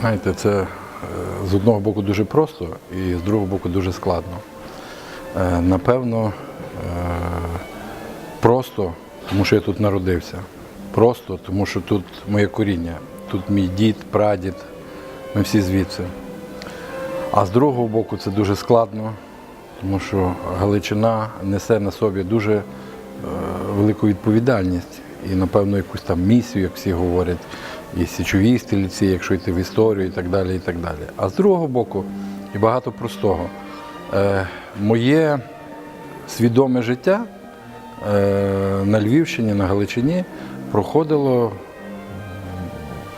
Знаєте, це е, з одного боку дуже просто і з другого боку дуже складно. Е, Напевно, е, просто, тому що я тут народився. Просто, тому що тут моє коріння. Тут мій дід, прадід, ми всі звідси. А з другого боку це дуже складно, тому що Галичина несе на собі дуже велику відповідальність і, напевно, якусь там місію, як всі говорять, і січові стрільці, якщо йти в історію і так далі. і так далі. А з другого боку, і багато простого. Е, моє свідоме життя е, на Львівщині, на Галичині проходило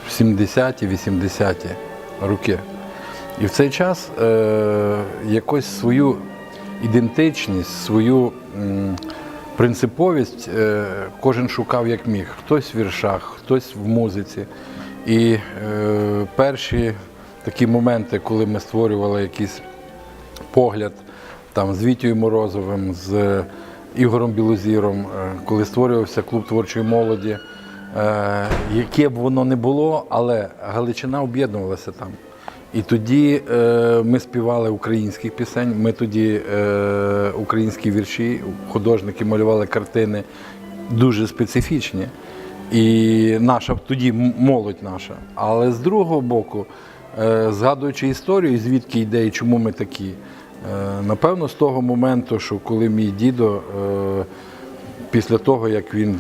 в 70-ті, 80-ті роки. І в цей час е, якось свою ідентичність, свою принциповість е, кожен шукав як міг. Хтось в віршах, хтось в музиці. І е, перші такі моменти, коли ми створювали якийсь погляд там, з Вітєю Морозовим, з Ігорем Білозіром, е, коли створювався клуб творчої молоді, е, яке б воно не було, але Галичина об'єднувалася там. І тоді е, ми співали українських пісень, ми тоді е, українські вірші, художники малювали картини дуже специфічні. І наша тоді молодь наша. Але з другого боку, е, згадуючи історію, звідки йде і чому ми такі, е, напевно, з того моменту, що коли мій дідо, е, після того, як він е,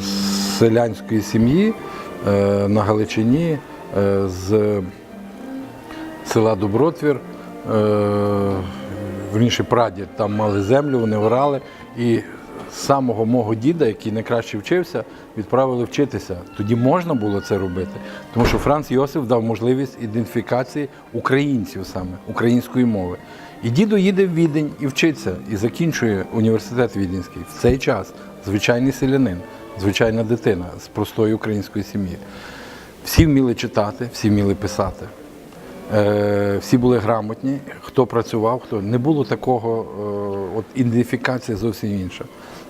з селянської сім'ї е, на Галичині е, з села Добротвір. Е, Верніше прадід там мали землю, вони орали. І самого мого діда, який найкраще вчився, відправили вчитися. Тоді можна було це робити. Тому що Франц Йосиф дав можливість ідентифікації українців саме, української мови. І дідо їде в Відень і вчиться, і закінчує університет Віденський. В цей час звичайний селянин, звичайна дитина з простої української сім'ї. Всі вміли читати, всі вміли писати. Е, всі були грамотні, хто працював, хто не було такого, е, от ідентифікація зовсім інша.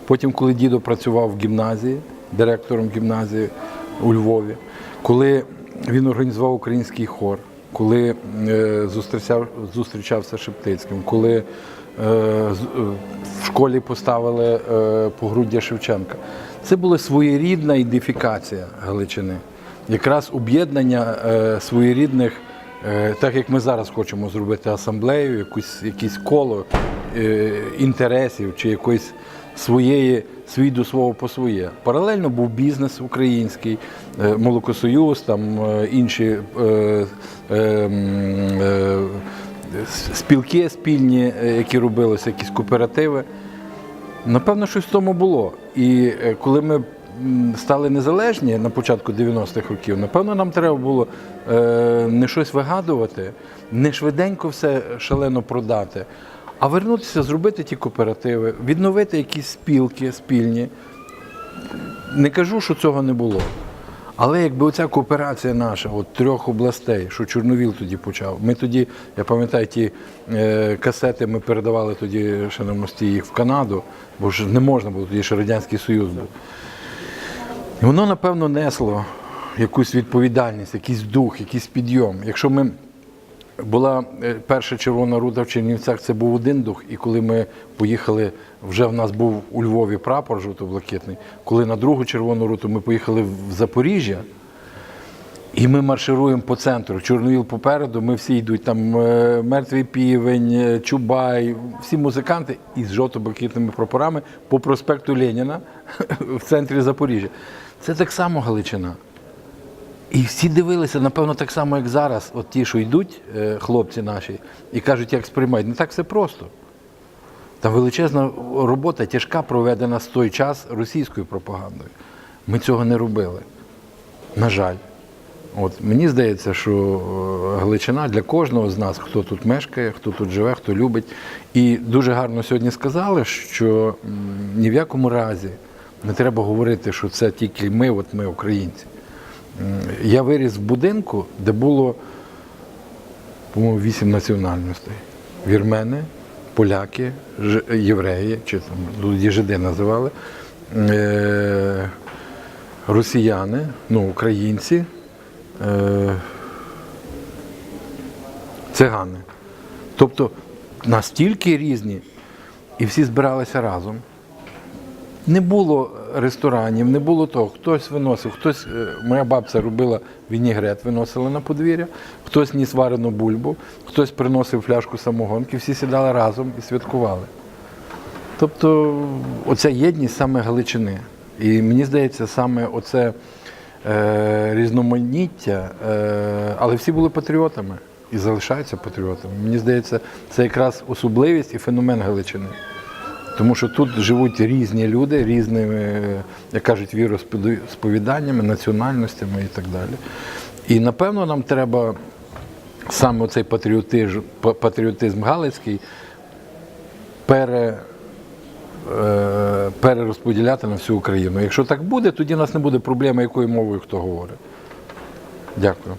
Потім, коли дідо працював в гімназії, директором гімназії у Львові, коли він організував український хор, коли е, зустрічав, зустрічався Шептицьким, коли в школі поставили погруддя Шевченка. Це була своєрідна ідентифікація Галичини, якраз об'єднання своєрідних. Е, Так як ми зараз хочемо зробити асамблею, якусь, якесь коло е, інтересів чи якоїсь своєї, свій до свого по своє. Паралельно був бізнес український, е, молокосоюз, там інші спілки спільні, які робилися, якісь кооперативи. Напевно, щось в тому було. І коли ми стали незалежні на початку 90-х років, напевно, нам треба було е, не щось вигадувати, не швиденько все шалено продати, а вернутися, зробити ті кооперативи, відновити якісь спілки спільні. Не кажу, що цього не було. Але якби оця кооперація наша, от трьох областей, що Чорновіл тоді почав, ми тоді, я пам'ятаю, ті е, касети ми передавали тоді ще на мості їх в Канаду, бо ж не можна було, тоді ще Радянський Союз був. І воно, напевно, несло якусь відповідальність, якийсь дух, якийсь підйом. Якщо ми була е, перша червона рута в Чернівцях, це був один дух. І коли ми поїхали, вже в нас був у Львові прапор жовто-блакитний. Коли на другу червону руту ми поїхали в Запоріжжя, і ми маршируємо по центру. Чорновіл попереду, ми всі йдуть. Там е, мертвий півень, е, Чубай, всі музиканти із жовто-блакитними прапорами по проспекту Леніна в центрі Запоріжжя. Це так само Галичина. І всі дивилися, напевно, так само, як зараз, от ті, що йдуть, е, хлопці наші, і кажуть, як сприймають. Не так все просто. Там величезна робота, тяжка проведена з той час російською пропагандою. Ми цього не робили. На жаль. От мені здається, що е, Галичина для кожного з нас, хто тут мешкає, хто тут живе, хто любить. І дуже гарно сьогодні сказали, що ні в якому разі не треба говорити, що це тільки ми, от ми українці. Я виріс в будинку, де було, по-моєму, вісім національностей: вірмени, поляки, євреї, чи там жиди називали, е, росіяни, ну, українці, е, цигани. Тобто настільки різні, і всі збиралися разом. Не було ресторанів, не було того. Хтось виносив, хтось, е, моя бабця робила вінігрет, виносила на подвір'я, хтось ніс варену бульбу, хтось приносив фляжку самогонки, всі сідали разом і святкували. Тобто оця єдність саме Галичини. І мені здається, саме оце різноманіття, е, але всі були патріотами і залишаються патріотами. Мені здається, це якраз особливість і феномен Галичини. Тому що тут живуть різні люди, різними, е, як кажуть, віросповіданнями, національностями і так далі. І напевно нам треба саме цей патріотизм, патріотизм галицький пере, е, перерозподіляти на всю Україну. Якщо так буде, тоді у нас не буде проблеми, якою мовою хто говорить. Дякую.